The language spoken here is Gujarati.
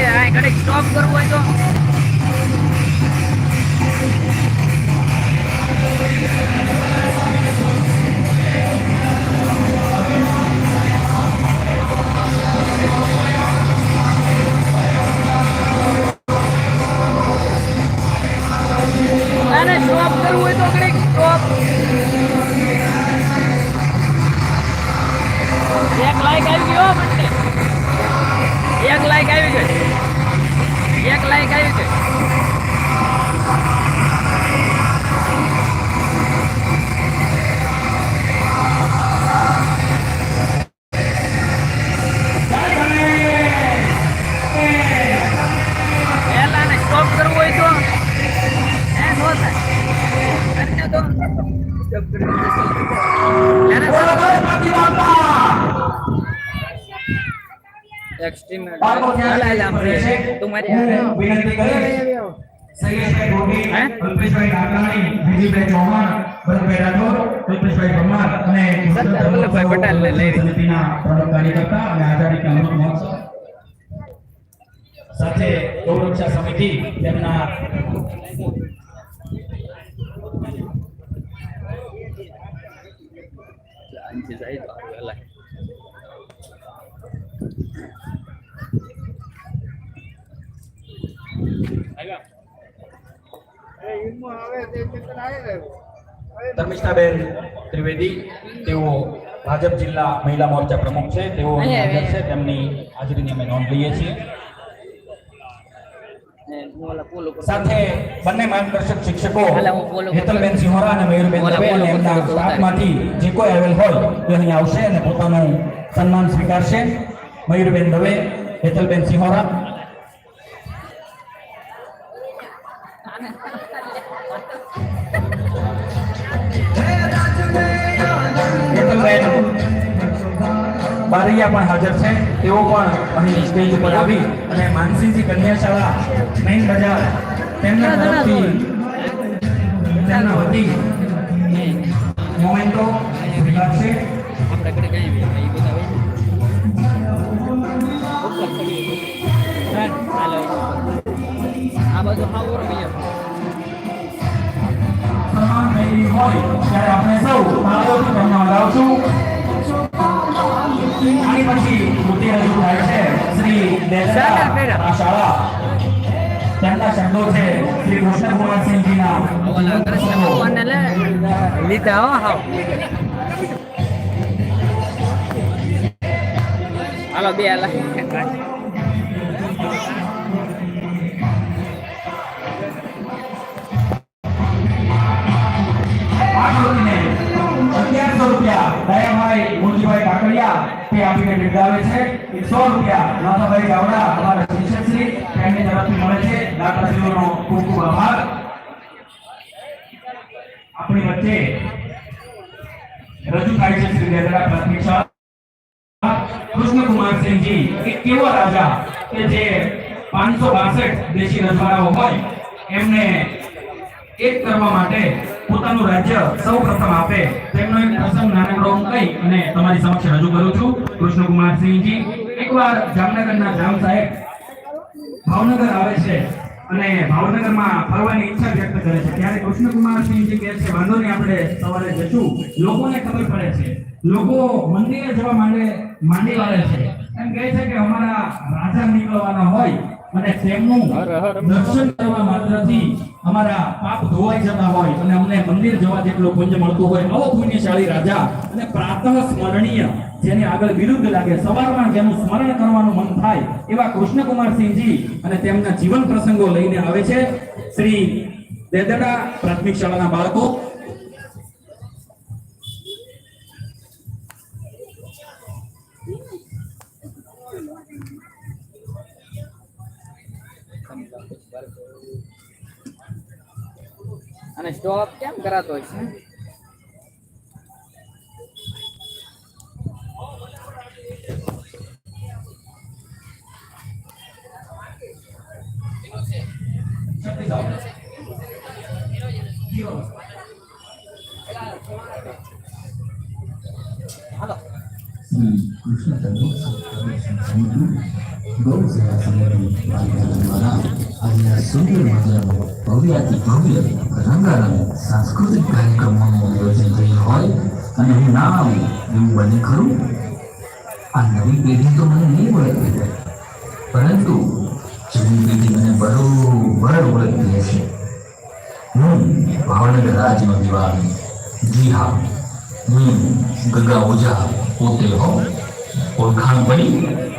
કે આ ઘડીક સ્ટોપ કરવું હોય તો એક્સ્ટ્રીમ તમારી વિનંતી કરીશ શૈલેષભાઈ ગોગી અલ્પેશભાઈ નાગરાણી વિજયભાઈ ચૌહાણ ભરતભાઈ રાઠોડ કલ્પેશભાઈ પરમાર અને વલ્લભભાઈ પટેલને લઈ સમિતિના પ્રમુખ કાર્યકર્તા અને આઝાદી કા અમૃત મહોત્સવ સાથે ગૌરક્ષા સમિતિ તેમના ધર્મિષ્ઠાબેન ત્રિવેદી તેઓ ભાજપ જિલ્લા મહિલા મોરચા પ્રમુખ છે. તેઓ હાજર છે. તેમની હાજરીની અમે નોંધ લઈએ છીએ. સાથે બંને માર્ગદર્શક શિક્ષકો હેતલબેન સિંહોરા અને મયુરબેન અને એમના સ્ટાફમાંથી જે કોઈ આવેલ હોય તે અહીં આવશે અને પોતાનું સન્માન સ્વીકારશે. મયુરબેન દવે હેતલબેન સિંહોરા. બારૈયા પણ હાજર છે. તેઓ પણ અહીં સ્ટેજ ઉપર આવી અને માનસીજી કન્યાશાળા મેઇન બજાર તેમના તરફથી તેમના વતી મોમેન્ટો સ્વીકારશે આપણે બધું ખાવું હોય, ત્યારે આપણે સૌ તાળીઓથી તેમને વધાવશું આની પછી કૃતિ રજૂ થાય છે શ્રી દેસરા શાળા. તેમના શબ્દો છે શ્રી કૃષ્ણ લે લીધા હો બે અગિયારસો રૂપિયા દયાભાઈ મુરજીભાઈ કાકડિયા, તે આપીને બિરદાવે છે. સો રૂપિયા નાથાભાઈ ગાવડા, અમારા શિક્ષકશ્રી તેમની તરફથી મળે છે. દાતાશ્રીઓનો ખૂબ ખૂબ આભાર. આપણી વચ્ચે રજૂ થાય છે શ્રી દેદરા પ્રાથમિક શાળા કૃષ્ણકુમારસિંહજી એક કેવો રાજા કે જે પાંચસો બાસઠ દેશી રજવાડાઓ હોય, એમને એક કરવા માટે પોતાનું રાજ્ય સૌ પ્રથમ આપે. તેમનો એક પ્રસંગ નાનકડો હું કહી અને તમારી સમક્ષ રજૂ કરું છું. કૃષ્ણકુમારસિંહજી એકવાર જામનગરના જામ સાહેબ ભાવનગર આવે છે અને ભાવનગરમાં ફરવાની ઈચ્છા વ્યક્ત કરે છે. ત્યારે કૃષ્ણકુમારસિંહજી કહે છે, વાંધો નહીં, આપણે સવારે જશું. લોકોને ખબર પડે છે. લોકો મંદિરે જવા માંડે માંડી વાળે છે. એમ કહે છે કે અમારા રાજા નીકળવાના હોય અને તેમનું દર્શન કરવા માત્રથી અમારા પાપ ધોવાઈ જતા હોય અને અમને મંદિર જવા જેટલો પુંજ મળતું હોય આવો પુણ્યશાળી રાજા અને પ્રાતઃ સ્મરણીય જેની આગળ વિરુદ્ધ લાગે સવારમાં જેનું સ્મરણ કરવાનું મન થાય એવા કૃષ્ણકુમારસિંહજી અને તેમના જીવન પ્રસંગો લઈને આવે છે. શ્રી દેદડા પ્રાથમિક શાળાના બાળકો અને સ્ટોપ કેમ કરાતો હોય છે? કૃષ્ણ ગૌ સેવા સમિતિ દ્વારા આજના સુંદર મજાનો ભવ્યાથી ભવ્ય રંગારંગ સાંસ્કૃતિક કાર્યક્રમોનું આયોજન થયું હોય અને હું ના આવું એવું બને ખરું? આ નવી પેઢી તો મને નહીં ઓળખતી પરંતુ જૂની પેઢી મને બરોબર ઓળખતી હશે હું ભાવનગર રાજનો દિવાળી જી હા, હું ગગા ઓઝા, પોતે હો. ઓળખાણ પડી.